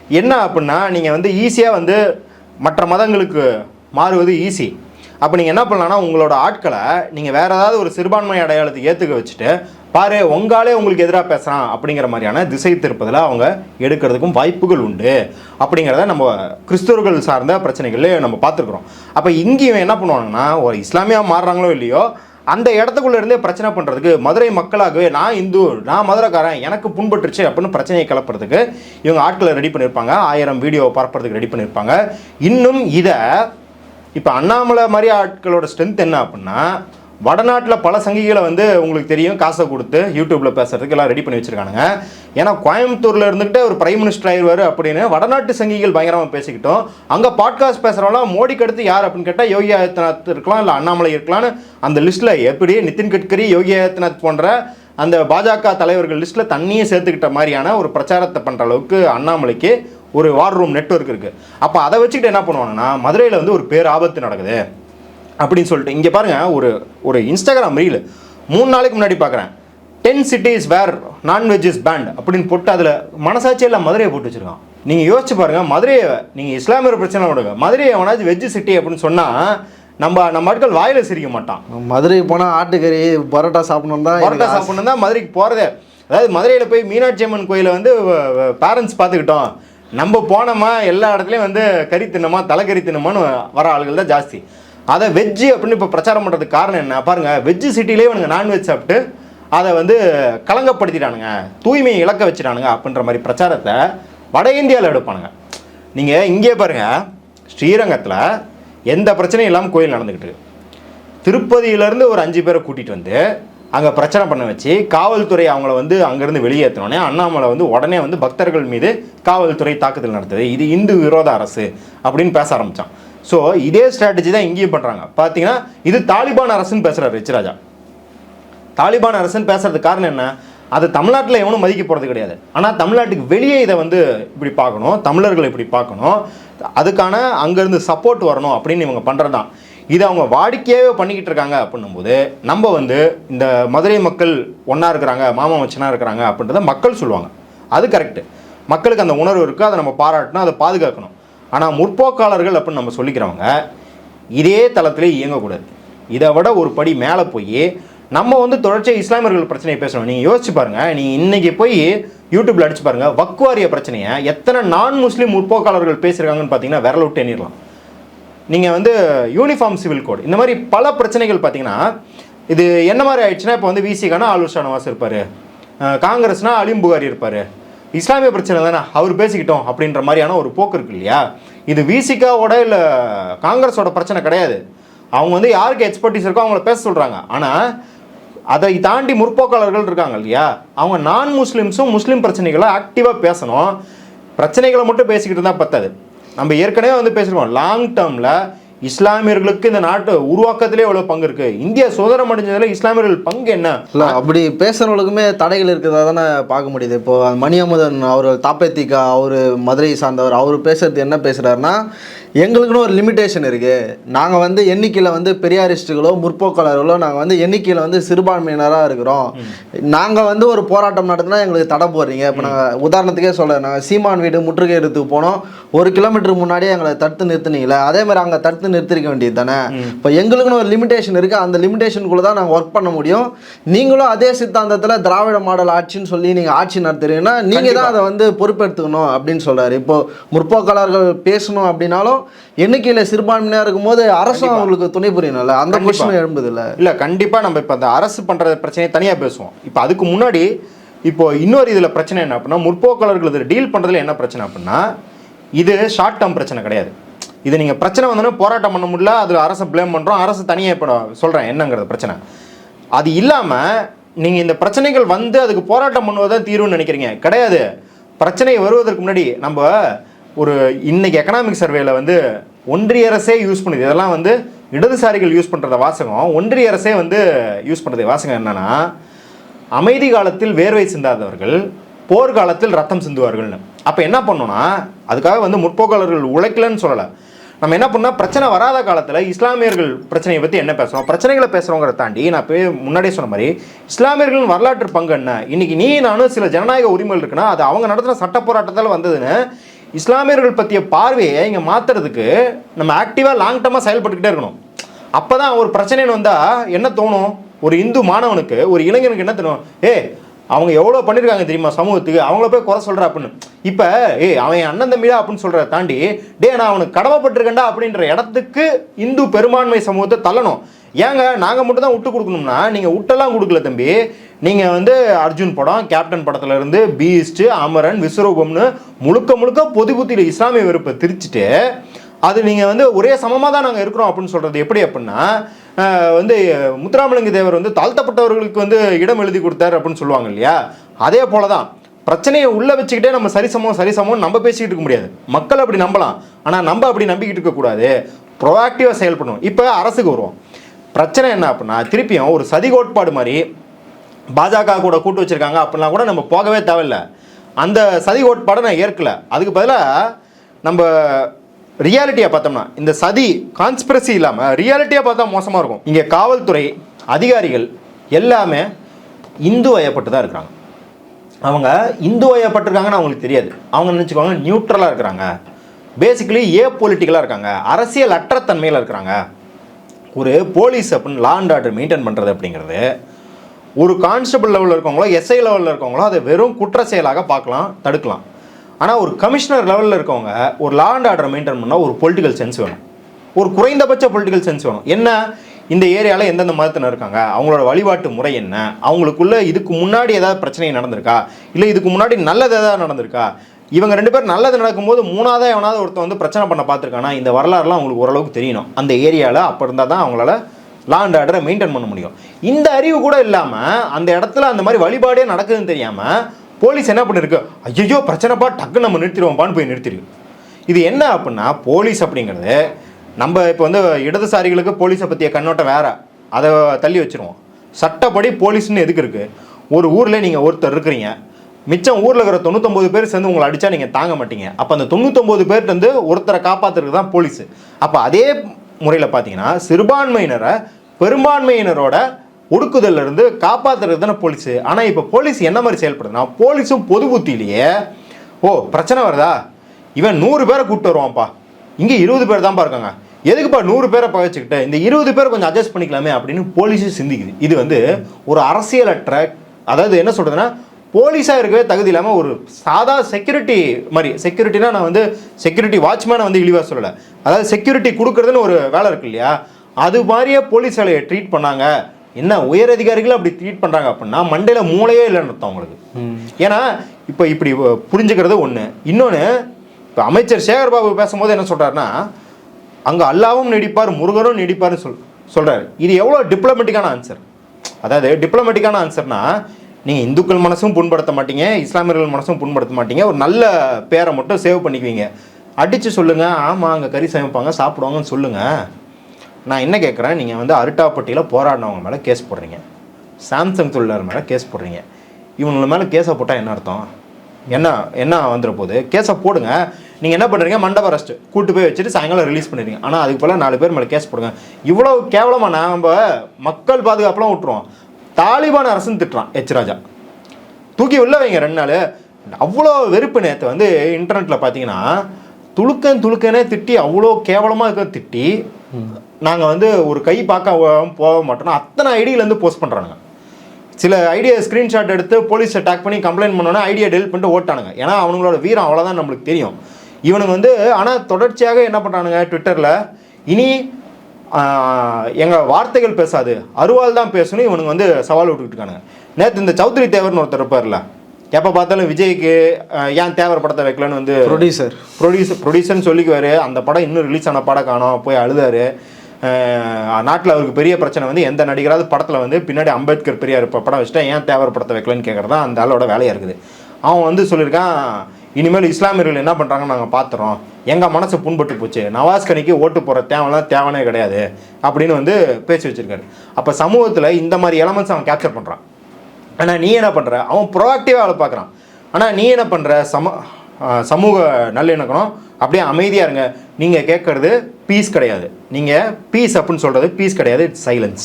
S1: என்ன அப்படின்னா நீங்க வந்து ஈஸியா வந்து மற்ற மதங்களுக்கு மாறுவது ஈஸி அப்போ நீங்கள் என்ன பண்ணலாம்னா உங்களோட ஆட்களை நீங்கள் வேறு ஏதாவது ஒரு சிறுபான்மை அடையாளத்தை ஏற்றுக்க வச்சுட்டு பாரு உங்காலே உங்களுக்கு எதிராக பேசுகிறான் அப்படிங்கிற மாதிரியான திசை திருப்பதில் அவங்க எடுக்கிறதுக்கும் வாய்ப்புகள் உண்டு அப்படிங்கிறத நம்ம கிறிஸ்தவர்கள் சார்ந்த பிரச்சனைகளே நம்ம பார்த்துருக்குறோம். அப்போ இங்கே இவன் என்ன பண்ணுவாங்கன்னா ஒரு இஸ்லாமியாக மாறுறாங்களோ இல்லையோ அந்த இடத்துக்குள்ள இருந்தே பிரச்சனை பண்ணுறதுக்கு மதுரை மக்களாகவே நான் இந்து நான் மதுரைக்காரன் எனக்கு புண்பட்டுருச்சு அப்படின்னு பிரச்சனையை கிளப்புறதுக்கு இவங்க ஆட்களை ரெடி பண்ணியிருப்பாங்க ஆயிரம் வீடியோ பரப்புறதுக்கு ரெடி பண்ணியிருப்பாங்க இன்னும் இதை இப்போ அண்ணாமலை மாதிரி ஆட்களோட ஸ்ட்ரென்த் என்ன அப்படின்னா வடநாட்டில் பல சங்கிகளை வந்து உங்களுக்கு தெரியும் காசை கொடுத்து யூடியூப்பில் பேசுறதுக்கு எல்லாம் ரெடி பண்ணி வச்சுருக்கானுங்க. ஏன்னா கோயம்புத்தூரில் இருந்துக்கிட்டு ஒரு பிரைம் மினிஸ்டர் ஆயிடுவார் அப்படின்னு வடநாட்டு சங்கிகள் பயங்கரமாக பேசிக்கிட்டோம். அங்கே பாட்காஸ்ட் பேசுகிறவங்களாம் மோடிக்கு அடுத்து யார் அப்படின்னு கேட்டால் யோகி ஆதித்யநாத் இருக்கலாம் இல்லை அண்ணாமலை இருக்கலாம்னு அந்த லிஸ்ட்டில் எப்படி நிதின் கட்கரி யோகி ஆதித்யநாத் போன்ற அந்த பாஜக தலைவர்கள் லிஸ்ட்டில் தண்ணியை சேர்த்துக்கிட்ட மாதிரியான ஒரு பிரச்சாரத்தை பண்ணுற அளவுக்கு அண்ணாமலைக்கு ஒரு வார் ரூம் நெட்ஒர்க் இருக்குது அப்போ அதை வச்சுக்கிட்டு என்ன பண்ணுவாங்கன்னா மதுரையில் வந்து ஒரு பேர் ஆபத்து நடக்குது. அப்படின்னு சொல்லிட்டு இங்கே பாருங்க ஒரு ஒரு இன்ஸ்டாகிராம் ரீல் மூணு நாளைக்கு முன்னாடி பார்க்குறேன் ten cities where non veg is banned அப்படின்னு போட்டு அதில் மனசாட்சி எல்லாம் மதுரையை போட்டு வச்சிருக்கான். நீங்கள் யோசிச்சு பாருங்க மதுரையை நீங்கள் இஸ்லாமியர் பிரச்சனை விடுங்க. மதுரையை எவனாச்சும் வெஜ் சிட்டி அப்படின்னு சொன்னால் நம்ம நம்ம ஆட்கள் வாயில சிரிக்க மாட்டான்.
S2: மதுரை போனால் ஆட்டுக்கறி பரோட்டா சாப்பிடணும் தான்
S1: பரோட்டா சாப்பிடணும் தான் மதுரைக்கு போகிறதே அதாவது மதுரையில் போய் மீனாட்சி அம்மன் கோயிலை வந்து பேரண்ட்ஸ் பார்த்துக்கிட்டோம். நம்ம போனோமா எல்லா இடத்துலையும் வந்து கறி தின்னமா கறி தின்னமான்னு வர ஆளுகள் தான் ஜாஸ்தி. அதை வெஜ்ஜு அப்படின்னு இப்போ பிரச்சாரம் பண்ணுறதுக்கு காரணம் என்ன? பாருங்க வெஜ்ஜு சிட்டிலே இவனுங்க நான்வெஜ் சாப்பிட்டு அதை வந்து கலங்கப்படுத்திட்டானுங்க தூய்மையை இழக்க வச்சிட்டானுங்க அப்படின்ற மாதிரி பிரச்சாரத்தை வட இந்தியாவில் எடுப்பானுங்க. நீங்கள் இங்கே பாருங்கள் ஸ்ரீரங்கத்தில் எந்த பிரச்சனையும் இல்லாமல் கோயில் நடந்துக்கிட்டு திருப்பதியிலேருந்து ஒரு அஞ்சு பேரை கூட்டிகிட்டு வந்து அங்கே பிரச்சனை பண்ண வச்சு காவல்துறை அவங்கள வந்து அங்கேருந்து வெளியேற்றினோடனே அண்ணாமலை வந்து உடனே வந்து பக்தர்கள் மீது காவல்துறை தாக்குதல் நடத்துது. இது இந்து விரோத அரசு அப்படின்னு பேச ஆரம்பித்தான் ஸோ இதே ஸ்ட்ராட்டஜி தான் இங்கேயும் பண்ணுறாங்க பார்த்தீங்கன்னா இது தாலிபான் அரசுன்னு பேசுகிறார் ரிச்ராஜா தாலிபான் அரசுன்னு பேசுறதுக்கு காரணம் என்ன? அது தமிழ்நாட்டில் எவனும் மதிக்க போகிறது கிடையாது. ஆனால் தமிழ்நாட்டுக்கு வெளியே இதை வந்து இப்படி பார்க்கணும் தமிழர்களை இப்படி பார்க்கணும் அதுக்கான அங்கேருந்து சப்போர்ட் வரணும் அப்படின்னு இவங்க பண்ணுறது தான் இதை அவங்க வாடிக்கையாகவே பண்ணிக்கிட்டு இருக்காங்க அப்படின்னும்போது நம்ம வந்து இந்த மதுரை மக்கள் ஒன்றா இருக்கிறாங்க மாமா மச்சனாக இருக்கிறாங்க அப்படின்றத மக்கள் சொல்லுவாங்க. அது கரெக்டு மக்களுக்கு அந்த உணர்வு இருக்குது அதை நம்ம பாராட்டினா அதை பாதுகாக்கணும். ஆனால் முற்போக்காளர்கள் அப்படின்னு நம்ம சொல்லிக்கிறவங்க இதே தளத்திலே இயங்கக்கூடாது. இதை விட ஒரு படி மேலே போய் நம்ம வந்து தொடர்ச்சியாக இஸ்லாமியர்கள் பிரச்சனையை பேசணும். நீங்கள் யோசிச்சு பாருங்கள் நீங்கள் இன்றைக்கி போய் யூடியூப்பில் அடிச்சு பாருங்கள் வக்வாரிய பிரச்சனையை எத்தனை நான் முஸ்லீம் முற்போக்காளர்கள் பேசியிருக்காங்கன்னு பார்த்தீங்கன்னா விரல விட்டு எண்ணிடலாம். நீங்கள் வந்து யூனிஃபார்ம் சிவில் கோட் இந்த மாதிரி பல பிரச்சனைகள் பார்த்தீங்கன்னா இது என்ன மாதிரி ஆயிடுச்சுன்னா இப்போ வந்து விசிகானா ஆலுர் ஷானவாஸ் இருப்பார். காங்கிரஸ்னால் அலிம் புகாரி இருப்பார். இஸ்லாமிய பிரச்சனை தானே அவர் பேசிக்கிட்டோம் அப்படின்ற மாதிரியான ஒரு போக்கு இருக்கு இல்லையா? இது விசிகாவோட இல்லை காங்கிரஸோட பிரச்சனை கிடையாது. அவங்க வந்து யாருக்கு எக்ஸ்பர்ட்டிஸ் இருக்கோ அவங்கள பேச சொல்கிறாங்க ஆனால் அதை தாண்டி முற்போக்காளர்கள் இருக்காங்க இல்லையா? அவங்க நான் முஸ்லீம்ஸும் முஸ்லீம் பிரச்சனைகளை ஆக்டிவாக பேசணும். பிரச்சனைகளை மட்டும் பேசிக்கிட்டு இருந்தால் பத்தாது. நம்ம ஏற்கனவே வந்து பேசிருக்கோம் லாங் டேர்மில் இஸ்லாமியர்களுக்கு இந்த நாட்டு உருவாக்கத்திலே எவ்வளோ பங்கு இருக்குது இந்தியா சுதந்திரம் அடைஞ்சதில் இஸ்லாமியர்கள் பங்கு என்ன?
S2: இல்லை அப்படி பேசுகிறவங்களுக்குமே தடைகள் இருக்கிறதா தானே பார்க்க முடியுது. இப்போ மணியமுதன் அவர் தாப்பேத்திகா அவர் மதுரையை சார்ந்தவர் அவர் பேசுறது என்ன பேசுகிறாருன்னா எங்களுக்குன்னு ஒரு லிமிட்டேஷன் இருக்குது நாங்கள் வந்து எண்ணிக்கையில் வந்து பெரியாரிஸ்ட்டுகளோ முற்போக்காளர்களோ நாங்கள் வந்து எண்ணிக்கையில் வந்து சிறுபான்மையினராக இருக்கிறோம். நாங்கள் வந்து ஒரு போராட்டம் நடத்தினா எங்களுக்கு தடை போடுறீங்க. இப்போ நாங்கள் உதாரணத்துக்கே சொல்கிறேன் நாங்கள் சீமான் வீடு முற்றுகை எடுத்துக்கு போனோம். ஒரு கிலோமீட்டர் முன்னாடியே எங்களை தடுத்து நிறுத்துனீங்களே அதே மாதிரி அங்கே தடுத்து நிறுத்திருக்க வேண்டியது தானே? இப்போ எங்களுக்குன்னு ஒரு லிமிட்டேஷன் இருக்குது அந்த லிமிட்டேஷனுக்குள்ளே தான் நாங்கள் ஒர்க் பண்ண முடியும். நீங்களும் அதே சித்தாந்தத்தில் திராவிட மாடல் ஆட்சின்னு சொல்லி நீங்கள் ஆட்சி நடத்துறீங்கன்னா நீங்கள் தான் அதை வந்து பொறுப்பெடுத்துக்கணும் அப்படின்னு சொல்றாரு. இப்போ முற்போக்காளர்கள் பேசணும் அப்படின்னாலும் எண்ணிக்கையில் சிறுபான்மையாக இருக்கும்போது அரசும் அவங்களுக்கு துணை புரியணும்ல? அந்த. கொஸ்டின் எழும்புது இல்லை
S1: இல்லை கண்டிப்பாக நம்ம இப்போ அந்த அரசு பண்ணுற பிரச்சனையை தனியாக பேசுவோம். இப்போ அதுக்கு முன்னாடி இப்போ இன்னொரு இதில் பிரச்சனை என்ன அப்படின்னா முற்போக்காளர்கள் இதில் டீல் பண்ணுறதுல என்ன பிரச்சனை அப்படின்னா இது ஷார்ட் டேர்ம் பிரச்சனை கிடையாது. இது நீங்கள் பிரச்சனை வந்தோடனே போராட்டம் பண்ண முடியல அதில் அரசை ப்ளேம் பண்ணுறோம் அரசு தனியாக இப்போ சொல்கிறேன் என்னங்கிறது பிரச்சனை. அது இல்லாமல் நீங்கள் இந்த பிரச்சனைகள் வந்து அதுக்கு போராட்டம் பண்ணுவதான் தீர்வுன்னு நினைக்கிறீங்க. கிடையாது. பிரச்சனை வருவதற்கு முன்னாடி நம்ம ஒரு இன்னைக்கு எக்கனாமிக் சர்வேல வந்து ஒன்றிய அரசே யூஸ் பண்ணுது. இதெல்லாம் வந்து இடதுசாரிகள் யூஸ் பண்ணுறத வாசகம். ஒன்றிய அரசே வந்து யூஸ் பண்ணுறது வாசகம் என்னன்னா அமைதி காலத்தில் வேர்வை சிந்தாதவர்கள் போர்க்காலத்தில் ரத்தம் சிந்துவார்கள்னு. அப்போ என்ன பண்ணோன்னா அதுக்காக வந்து முற்போக்காளர்கள் உழைக்கலன்னு சொல்லலை. நம்ம என்ன பண்ணால் பிரச்சனை வராத காலத்தில் இஸ்லாமியர்கள் பிரச்சனையை பற்றி என்ன பேசுகிறோம் பிரச்சனைகளை பேசுகிறோங்கிறத தாண்டி நான் போய் முன்னாடியே சொன்ன மாதிரி இஸ்லாமியர்களின் வரலாற்று பங்கு என்ன? இன்றைக்கி நீ நானும் சில ஜனநாயக உரிமைகள் இருக்குன்னா அது அவங்க நடத்துகிற சட்ட போராட்டத்தால் வந்ததுன்னு இஸ்லாமியர்கள் பற்றிய பார்வையை இங்கே மாற்றுறதுக்கு நம்ம ஆக்டிவாக லாங் டர்மாக செயல்பட்டுக்கிட்டே இருக்கணும். அப்போ தான் ஒரு பிரச்சனைன்னு வந்தால் என்ன தோணும்? ஒரு இந்து மாணவனுக்கு ஒரு இளைஞனுக்கு என்ன தோணும்? ஏ அவங்க எவ்வளோ பண்ணியிருக்காங்க தெரியுமா சமூகத்துக்கு? அவங்கள போய் குறை சொல்கிற அப்படின்னு. இப்போ ஏய் அவன் என் அண்ணன் தம்பிடா அப்படின்னு சொல்கிறத தாண்டி டே நான் அவனுக்கு கடமைப்பட்டிருக்கேன்டா அப்படின்ற இடத்துக்கு இந்து பெரும்பான்மை சமூகத்தை தள்ளணும். ஏங்க நாங்கள் மட்டும் தான் விட்டு கொடுக்கணும்னா நீங்கள் விட்டெல்லாம் கொடுக்கல தம்பி. நீங்கள் வந்து அர்ஜுன் படம் கேப்டன் படத்துலேருந்து பீஸ்ட்டு அமரன் விஸ்வரூபம்னு முழுக்க முழுக்க பொது புத்தியில் இஸ்லாமிய வெறுப்பை திரிச்சிட்டு அது நீங்கள் வந்து ஒரே சமமாக தான் நாங்கள் இருக்கிறோம் அப்படின்னு சொல்கிறது எப்படி அப்படின்னா வந்து முத்துராமலிங்க தேவர் வந்து தாழ்த்தப்பட்டவர்களுக்கு வந்து இடம் எழுதி கொடுத்தாரு அப்படின்னு சொல்லுவாங்க இல்லையா? அதே போல தான் பிரச்சனையை உள்ளே வச்சுக்கிட்டே நம்ம சரிசமம் சரிசமம் நம்ம பேசிக்கிட்டு இருக்க முடியாது. மக்கள் அப்படி நம்பலாம். ஆனால் நம்ம அப்படி நம்பிக்கிட்டு இருக்கக்கூடாது ப்ரொஆக்டிவாக செயல்படணும். இப்போ அரசுக்கு வருவோம். பிரச்சனை என்ன அப்படின்னா திருப்பியும் ஒரு சதி கோட்பாடு மாதிரி பாஜக கூட கூட்டு வச்சுருக்காங்க அப்படிலாம் கூட நம்ம போகவே தேவையில்ல. அந்த சதி கோட்பாடை நான் ஏற்கலை. அதுக்கு பதிலாக நம்ம ரியாலிட்டியை பார்த்தோம்னா இந்த சதி கான்ஸ்பிரசி இல்லாமல் ரியாலிட்டியாக பார்த்தா மோசமாக இருக்கும். இங்கே காவல்துறை அதிகாரிகள் எல்லாமே இந்து வயப்பட்டு தான் இருக்கிறாங்க. அவங்க இந்து வயப்பட்டிருக்காங்கன்னு அவங்களுக்கு தெரியாது. அவங்க நினச்சிக்கோங்க நியூட்ரலாக இருக்கிறாங்க. பேசிக்கலி ஏ பொலிட்டிக்கலாக இருக்காங்க. அரசியல் அற்றத்தன்மையில் இருக்கிறாங்க. ஒரு போலீஸ் அப்படின்னு லா அண்ட் ஆர்டர் மெயின்டைன் பண்ணுறது அப்படிங்கிறது ஒரு கான்ஸ்டபிள் லெவலில் இருக்கவங்களோ எஸ்ஐ லெவலில் இருக்கவங்களோ அதை வெறும் குற்ற செயலாக பார்க்கலாம் தடுக்கலாம். ஆனால் ஒரு கமிஷனர் லெவலில் இருக்கவங்க ஒரு லா அண்ட் ஆர்டர் மெயின்டைன் பண்ணால் ஒரு பொலிட்டிக்கல் சென்ஸ் வேணும். ஒரு குறைந்தபட்ச பொலிட்டிக்கல் சென்ஸ் வேணும். என்ன? இந்த ஏரியாவில் எந்தெந்த மதத்தினர் இருக்காங்க? அவங்களோட வழிபாட்டு முறை என்ன? அவங்களுக்குள்ள இதுக்கு முன்னாடி ஏதாவது பிரச்சனை நடந்திருக்கா? இல்லை இதுக்கு முன்னாடி நல்லது ஏதாவது நடந்திருக்கா? இவங்க ரெண்டு பேரும் நல்லது நடக்கும்போது மூணாவதா எவனாவது ஒருத்தன் வந்து பிரச்சனை பண்ண பார்த்துருக்கானா இந்த வரலாறுலாம் அவங்களுக்கு ஓரளவுக்கு தெரியணும். அந்த ஏரியாவில் அப்போ இருந்தால் தான் அவங்களால லா அண்ட் ஆர்டரை மெயின்டைன் பண்ண முடியும். இந்த அறிவு கூட இல்லாமல் அந்த இடத்துல அந்த மாதிரி வழிபாடே நடக்குதுன்னு தெரியாமல் போலீஸ் என்ன பண்ணிருக்கு? ஐயோ பிரச்சனைப்பா டக்குன்னு நம்ம நிறுத்திடுவோம்ப்பான்னு போய் நிறுத்திடுவோம் இது என்ன அப்படின்னா போலீஸ் அப்படிங்கிறது நம்ம இப்போ வந்து இடதுசாரிகளுக்கு போலீஸை பற்றிய கண்ணோட்டம் வேற. அதை தள்ளி வச்சிருவோம். சட்டப்படி போலீஸ்னு எதுக்கு இருக்குது ஒரு ஊரில் நீங்கள் ஒருத்தர் இருக்கிறீங்க. மிச்சம் ஊரில் இருக்கிற தொண்ணூத்தொம்பது பேர் சேர்ந்து உங்களை அடித்தா நீங்கள் தாங்க மாட்டீங்க. அப்போ அந்த தொண்ணூத்தொம்பது பேர்ட்டு வந்து ஒருத்தரை காப்பாற்றுறது தான் போலீஸ். அப்போ அதே முறையில் பார்த்தீங்கன்னா சிறுபான்மையினரை பெரும்பான்மையினரோட ஒடுக்குதல்ல இருந்து காப்பாற்றுறது தானே போலீஸ். ஆனால் இப்போ போலீஸ் என்ன மாதிரி செயல்படுதுன்னா போலீஸும் பொது புத்தியிலேயே ஓ பிரச்சனை வருதா? இவன் நூறு பேரை கூப்பிட்டு வருவான்ப்பா. இங்கே இருபது பேர் தான்ப்பா இருக்காங்க. எதுக்குப்பா நூறு பேரை பகைச்சிக்கிட்டு? இந்த இருபது பேர் கொஞ்சம் அட்ஜஸ்ட் பண்ணிக்கலாமே அப்படின்னு போலீஸும் சிந்திக்குது. இது வந்து ஒரு அரசியலற்ற அதாவது என்ன சொல்கிறதுன்னா போலீஸாக இருக்கவே தகுதி இல்லாமல் ஒரு சாதா செக்யூரிட்டி மாதிரி செக்யூரிட்டினா நான் வந்து செக்யூரிட்டி வாட்ச்மேனை வந்து இழிவாக சொல்லலை. அதாவது செக்யூரிட்டி கொடுக்குறதுன்னு ஒரு வேலை இருக்கு இல்லையா? அது மாதிரியே போலீஸ் வேலையை ட்ரீட் பண்ணாங்க. என்ன உயர் அதிகாரிகள் அப்படி ட்ரீட் பண்ணுறாங்க அப்படின்னா மண்டையில் மூளையே இல்லைன்னு அர்த்தம் அவங்களுக்கு. ஏன்னா இப்போ இப்படி புரிஞ்சுக்கிறது ஒன்று இன்னொன்று இப்போ அமைச்சர் சேகர் பாபு பேசும்போது என்ன சொல்கிறாருன்னா அங்கே அல்லாவும் நீடிப்பார் முருகனும் நீடிப்பார்னு சொல் சொல்கிறாரு இது எவ்வளோ டிப்ளமேட்டிக்கான ஆன்சர் அதாவது டிப்ளமேட்டிக்கான ஆன்சர்னா நீங்கள் இந்துக்கள் மனசும் புண்படுத்த மாட்டீங்க இஸ்லாமியர்கள் மனசும் புண்படுத்த மாட்டீங்க. ஒரு நல்ல பேரை மட்டும் சேவ் பண்ணிக்குவீங்க. அடித்து சொல்லுங்கள் ஆமாம் அங்கே கறி சமைப்பாங்க சாப்பிடுவாங்கன்னு சொல்லுங்கள் நான் என்ன கேட்குறேன் நீங்கள் வந்து அருட்டாப்பட்டியில் போராடினவங்க மேலே கேஸ் போடுறீங்க. சாம்சங் தொழிலாளர் மேலே கேஸ் போடுறீங்க. இவங்கள மேலே கேஸை போட்டால் என்ன அர்த்தம்? என்ன என்ன வந்துட போகுது? கேஸை போடுங்க. நீங்கள் என்ன பண்ணுறீங்க மண்டப அரெஸ்ட் கூட்டு போய் வச்சுட்டு சாயங்காலம் ரிலீஸ் பண்ணிடுங்க ஆனால் அதுக்கு போல் நாலு பேர் மேலே கேஸ் போடுங்க. இவ்வளோ கேவலமாக நம்ம மக்கள் பாதுகாப்பெலாம் விட்டுருவோம். தாலிபான் அரசுன்னு திட்டுறான் எச் ராஜா. தூக்கி உள்ள வைங்க ரெண்டு நாள். அவ்வளோ வெறுப்பு நேற்று வந்து இன்டர்நெட்டில் பார்த்தீங்கன்னா துளுக்கன் துளுக்கனே திட்டி அவ்வளோ கேவலமாக இருக்க திட்டி நாங்கள் வந்து ஒரு கை பார்க்க போக மாட்டோம்னா அத்தனை ஐடியிலேருந்து போஸ்ட் பண்ணுறானுங்க சில ஐடியா ஸ்க்ரீன்ஷாட் எடுத்து போலீஸ் அட்டாக் பண்ணி கம்ப்ளைண்ட் பண்ணோன்னா ஐடியா டெலிட் பண்ணிட்டு ஓட்டானுங்க. ஏன்னா அவங்களோட வீரம் அவ்வளோதான் நம்மளுக்கு தெரியும். இவனுங்க வந்து ஆனால் தொடர்ச்சியாக என்ன பண்ணுறானுங்க ட்விட்டரில் இனி எங்கள் வார்த்தைகள் பேசாது. அருவாள் தான் பேசணும் இவனுங்க வந்து சவால் விட்டுக்கிட்டு இருக்கானுங்க நேற்று இந்த சௌத்ரி தேவர்னு ஒருத்தர் இருப்பார்ல எப்போ பார்த்தாலும் விஜய்க்கு ஏன் தேவர் படத்தை வைக்கலன்னு வந்து
S2: ப்ரொடியூசர்
S1: ப்ரொடியூசர் ப்ரொடியூசர்னு சொல்லிக்குவாரு. அந்த படம் இன்னும் ரிலீஸ் ஆன படம் காணோம் போய் அழுதாரு. நாட்டில் அவருக்கு பெரிய பிரச்சனை வந்து எந்த நடிகராவது படத்தில் வந்து பின்னாடி அம்பேத்கர் பெரியார் படம் வச்சுட்டா ஏன் தேவர் படத்தை வைக்கலன்னு கேட்குறது தான் அந்த ஆளோட வேலையாக இருக்குது. அவன் வந்து சொல்லியிருக்கான் இனிமேல் இஸ்லாமியர்கள் என்ன பண்ணுறாங்கன்னு நாங்கள் பார்த்துறோம் எங்கள் மனசு புண்பட்டு போச்சு. நவாஸ் கனிக்கு ஓட்டு போகிற தேவைலாம் தேவனே கிடையாது. அப்படின்னு வந்து பேசி வச்சிருக்காரு. அப்போ சமூகத்தில் இந்த மாதிரி எலமெண்ட்ஸ் அவன் கேப்சர் பண்ணுறான் ஆனால் நீ என்ன பண்ணுற அவன் ப்ரோஆக்டிவாக வேலை பார்க்குறான் ஆனால் நீ என்ன பண்ணுற சம சமூக நல்லிணக்கணும் அப்படியே அமைதியாக இருங்க. நீங்கள் கேட்குறது பீஸ் கிடையாது. நீங்கள் பீஸ் அப்படின்னு சொல்கிறது பீஸ் கிடையாது. இட்ஸ் சைலன்ஸ்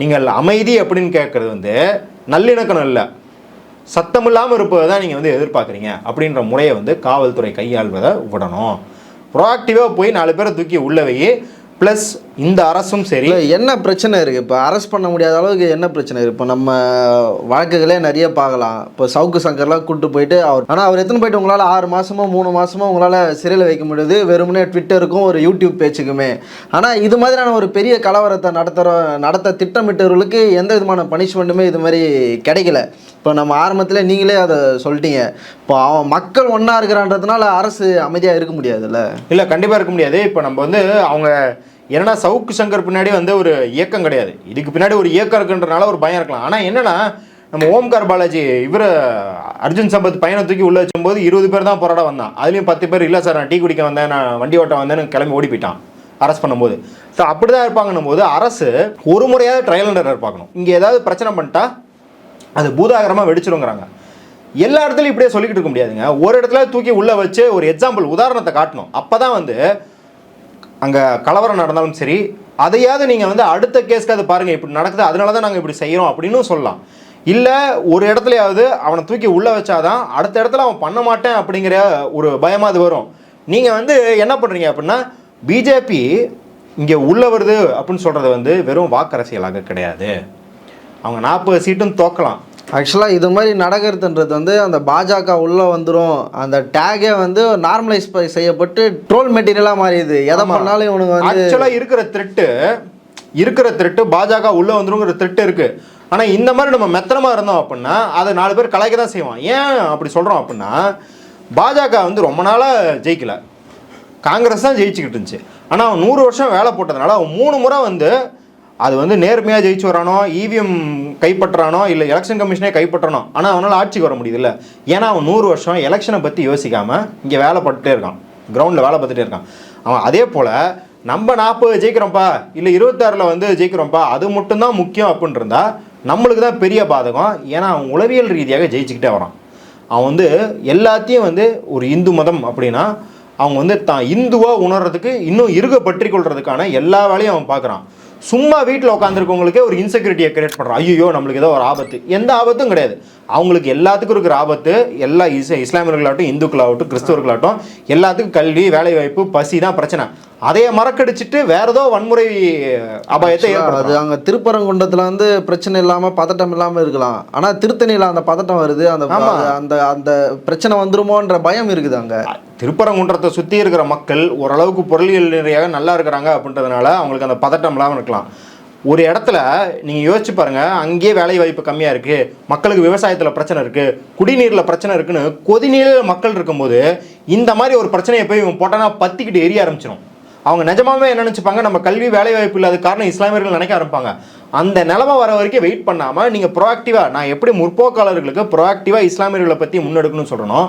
S1: நீங்கள் அமைதி அப்படின்னு கேட்குறது வந்து நல்லிணக்கணம் இல்லை. சத்தம் இல்லாமல் இருப்பதை தான் நீங்கள் வந்து எதிர்பார்க்குறீங்க அப்படின்ற முறையை வந்து காவல்துறை கையாள்வதை விடணும். ப்ரோஆக்டிவாக போய் நாலு பேரை தூக்கி உள்ளவையே ப்ளஸ் இந்த அரசும் சரி.
S2: என்ன பிரச்சனை இருக்குது இப்போ அரெஸ்ட் பண்ண முடியாத அளவுக்கு என்ன பிரச்சனை இருக்குது இப்போ நம்ம வழக்குகளே நிறைய பார்க்கலாம். இப்போ சவுக்கு சங்கர்லாம் கூப்பிட்டு போயிட்டு அவர் ஆனால் அவர் எத்தனை போயிட்டு உங்களால் ஆறு மாதமோ மூணு மாதமோ உங்களால் சிறையில் வைக்க முடியுது? வெறுமனே ட்விட்டருக்கும் ஒரு யூடியூப் பேச்சுக்குமே. ஆனால் இது மாதிரியான ஒரு பெரிய கலவரத்தை நடத்துகிற நடத்த திட்டமிட்டவர்களுக்கு எந்த விதமான பனிஷ்மெண்ட்டுமே இது மாதிரி கிடைக்கல. இப்போ நம்ம ஆரம்பத்தில் நீங்களே அதை சொல்லிட்டீங்க. இப்போ அவன் மக்கள் ஒன்றா இருக்கிறான்றதுனால அரசு அமைதியாக இருக்க முடியாதுல்ல?
S1: இல்லை கண்டிப்பாக இருக்க முடியாது. இப்போ நம்ம வந்து அவங்க என்னன்னா சவுக்கு சங்கர் பின்னாடி வந்து ஒரு இயக்கம் கிடையாது. இதுக்கு பின்னாடி ஒரு இயக்கம் இருக்குன்றனால ஒரு பயம் இருக்கலாம். ஆனால் என்னென்னா நம்ம ஓம்கார் பாலாஜி இவர் அர்ஜுன் சம்பத் பையனை தூக்கி உள்ள வச்சும்போது இருபது பேர் தான் போராட வந்தான். அதுலேயும் பத்து பேர் இல்லை சார் நான் டீ குடிக்க வந்தேன் நான் வண்டி ஓட்ட வந்தேன்னு கிளம்பி ஓடி போயிட்டான். அரெஸ்ட் பண்ணும்போது. ஸோ அப்படி தான் இருப்பாங்கன்னும் போது அரசு ஒரு முறையாவது ட்ரையல் அண்ட் எரர் பார்க்கணும். இங்கே ஏதாவது பிரச்சனை பண்ணிட்டா அது பூதாகரமாக வெடிச்சிருங்கிறாங்க. எல்லா இடத்துலையும் இப்படியே சொல்லிக்கிட்டு இருக்க முடியாதுங்க. ஒரு இடத்துல தூக்கி உள்ளே வச்சு ஒரு எக்ஸாம்பிள் உதாரணத்தை காட்டணும். அப்போ தான் வந்து அங்கே கலவரம் நடந்தாலும் சரி அதையாவது நீங்கள் வந்து அடுத்த கேஸ்க்கு அது பாருங்கள் இப்படி நடக்குது அதனால தான் நாங்கள் இப்படி செய்கிறோம் அப்படின்னு சொல்லலாம். இல்லை ஒரு இடத்துலையாவது அவனை தூக்கி உள்ளே வச்சாதான் அடுத்த இடத்துல அவன் பண்ண மாட்டேன் அப்படிங்கிற ஒரு பயமாக அது வரும். நீங்கள் வந்து என்ன பண்ணுறீங்க அப்படின்னா பிஜேபி இங்கே உள்ளே வருது அப்படின்னு சொல்கிறது வந்து வெறும் வாக்கரசியலாக கிடையாது. அவங்க நாற்பது சீட்டும் தோக்கலாம்.
S2: ஆக்சுவலாக இது மாதிரி நடக்கிறதுன்றது வந்து அந்த பாஜக உள்ளே வந்துடும் அந்த டேகே வந்து நார்மலைஸ் செய்யப்பட்டு ட்ரோல் மெட்டீரியலாக மாறிடுது. எதை பண்ணாலும் இவனுங்க வந்து
S1: ஆக்சுவலாக இருக்கிற த்ரெட்டு இருக்கிற த்ரெட்டு பாஜக உள்ள வந்துருங்கிற த்ரெட்டு இருக்கு. ஆனா இந்த மாதிரி நம்ம மெத்தனமா இருந்தோம் அப்படின்னா அதை நாலு பேர் கலாய்க்க தான் செய்வான். ஏன் அப்படி சொல்றோம் அப்படின்னா பாஜக வந்து ரொம்ப நாளா ஜெயிக்கல. காங்கிரஸ் தான் ஜெயிச்சுக்கிட்டு இருந்துச்சு. ஆனா அவன் நூறு வருஷம் வேலை போட்டதுனால அவன் மூணு முறை வந்து அது வந்து நேர்மையாக ஜெயிச்சு வரானோ இவிஎம் கைப்பற்றானோ இல்லை எலெக்ஷன் கமிஷனே கைப்பற்றணும் ஆனால் அவனால் ஆட்சிக்கு வர முடியுதுல்ல. ஏன்னா அவன் நூறு வருஷம் எலெக்ஷனை பற்றி யோசிக்காமல் இங்கே வேலை பட்டுட்டே இருக்கான். கிரவுண்டில் வேலை பார்த்துட்டே இருக்கான். அவன் அதே போல் நம்ம நாற்பது ஜெயிக்கிறோம்ப்பா இல்லை இருபத்தாறில் வந்து ஜெயிக்கிறோம்ப்பா அது மட்டும்தான் முக்கியம் அப்படின்னு இருந்தால் நம்மளுக்கு தான் பெரிய பாதகம். ஏன்னா அவன் உளவியல் ரீதியாக ஜெயிச்சுக்கிட்டே வரான். அவன் வந்து எல்லாத்தையும் வந்து ஒரு இந்து மதம் அப்படின்னா அவங்க வந்து தான் இந்துவாக உணர்றதுக்கு இன்னும் இருக பற்றி கொள்றதுக்கான எல்லா வேலையும் அவன் பார்க்குறான். சும்மா வீட்டில் உட்காந்துருக்கவங்களுக்கே ஒரு இன்செக்யூரிட்டியை கிரியேட் பண்ணுறோம் ஐயோ நம்மளுக்கு ஏதோ ஒரு ஆபத்து. எந்த ஆபத்தும் கிடையாது. அவங்களுக்கு எல்லாத்துக்கும் இருக்கிற ஆபத்து எல்லா இஸ் இஸ்லாமியர்களாகட்டும் இந்துக்களாகட்டும் கிறிஸ்தவர்களாகட்டும் எல்லாத்துக்கும் கல்வி வேலைவாய்ப்பு பசி தான் பிரச்சனை. அதைய மறக்கடிச்சிட்டு வேற ஏதோ வன்முறை அபாயத்தை
S2: அது அங்கே திருப்பரங்குன்றத்தில் வந்து பிரச்சனை இல்லாமல் பதட்டம் இல்லாமல் இருக்கலாம். ஆனால் திருத்தணியில் அந்த பதட்டம் வருது அந்த. அந்த அந்த பிரச்சனை வந்துருமோன்ற பயம் இருக்குது அங்கே.
S1: திருப்பரங்குன்றத்தை சுற்றி இருக்கிற மக்கள் ஓரளவுக்கு பொருளியல் ரீதியாக நல்லா இருக்கிறாங்க அப்படின்றதுனால அவங்களுக்கு அந்த பதட்டம் இல்லாமல் இருக்கலாம். ஒரு இடத்துல நீங்கள் யோசிச்சு பாருங்க அங்கேயே வேலை வாய்ப்பு கம்மியாக இருக்குது மக்களுக்கு விவசாயத்தில் பிரச்சனை இருக்குது குடிநீரில் பிரச்சனை இருக்குன்னு கொதிநீரில் மக்கள் இருக்கும்போது இந்த மாதிரி ஒரு பிரச்சனையை போய் இவன் போட்டானா பத்திக்கிட்டு எரிய ஆரம்பிச்சிடும் அவங்க நிஜமாவே என்ன நினச்சிப்பாங்க? நம்ம கல்வி வேலை வாய்ப்பு இல்லாத காரணம் இஸ்லாமியர்கள் நினைக்க ஆரம்பிப்பாங்க. அந்த நிலமை வர வரைக்கும் வெயிட் பண்ணாமல் நீங்கள் ப்ரோஆக்டிவாக நான் எப்படி முற்போக்காளர்களுக்கு ப்ரோஆக்டிவாக இஸ்லாமியர்களை பற்றி முன்னெடுக்கணும்னு சொல்கிறனோ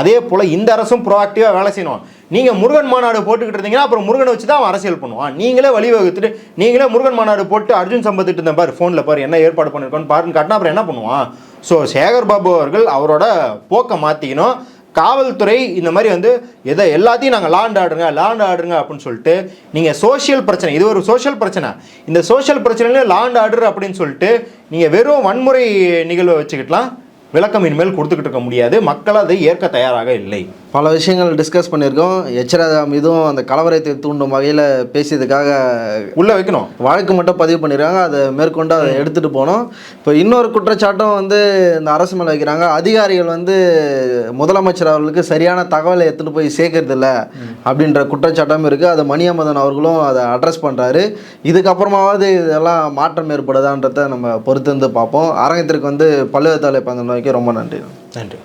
S1: அதே போல் இந்த அரசும் ப்ரோஆக்டிவாக வேலை செய்யணும். நீங்கள் முருகன் மாநாடு போட்டுக்கிட்டு இருந்தீங்கன்னா அப்புறம் முருகனை வச்சு தான் அவன் அரசியல் பண்ணுவான். நீங்களே வழிவகுத்துட்டு நீங்களே முருகன் மாநாடு போட்டு அர்ஜுன் சம்பத்துட்டு இருந்த பாரு ஃபோனில் பாரு என்ன ஏற்பாடு பண்ணியிருக்கோன்னு பாருன்னு காட்டினா அப்புறம் என்ன பண்ணுவான்? ஸோ சேகர் பாபு அவர்கள் அவரோட போக்கை மாற்றிக்கணும் காவல்துறை இந்த மாதிரி வந்து எதை எல்லாத்தையும் நாங்கள் லாண்ட் ஆடுங்க லாண்ட் ஆடுங்க அப்படின்னு சொல்லிட்டு நீங்கள் சோஷியல் பிரச்சனை இது ஒரு சோஷியல் பிரச்சனை. இந்த சோஷியல் பிரச்சனையில லாண்ட் ஆர்டர் அப்படின்னு சொல்லிட்டு நீங்கள் வெறும் வன்முறை நிகழ்வை வச்சுக்கிட்டலாம் விளக்கம் இனிமேல் கொடுத்துக்கிட்டு இருக்க முடியாது. மக்கள் அதை ஏற்க தயாராக இல்லை.
S2: பல விஷயங்கள் டிஸ்கஸ் பண்ணியிருக்கோம். எச்சராஜா மீதும் அந்த கலவரத்தை தூண்டும் வகையில் பேசியதுக்காக
S1: உள்ள வைக்கணும்.
S2: வழக்கு மட்டும் பதிவு பண்ணியிருக்காங்க. அதை மேற்கொண்டு அதை எடுத்துகிட்டு போனோம். இப்போ இன்னொரு குற்றச்சாட்டும் வந்து இந்த அரசு மேலே வைக்கிறாங்க. அதிகாரிகள் வந்து முதலமைச்சர் அவர்களுக்கு சரியான தகவலை எடுத்துகிட்டு போய் சேர்க்கறதில்ல அப்படின்ற குற்றச்சாட்டும் இருக்குது அதை மணியம்மதன் அவர்களும் அதை அட்ரஸ் பண்ணுறாரு இதுக்கப்புறமாவது இதெல்லாம் மாற்றம் ஏற்படுதான்றதை நம்ம பொறுத்து வந்து பார்ப்போம். அரங்கத்திற்கு வந்து பல்வேறு தலைப்பந்த நோக்கி ரொம்ப நன்றி.
S1: நன்றி.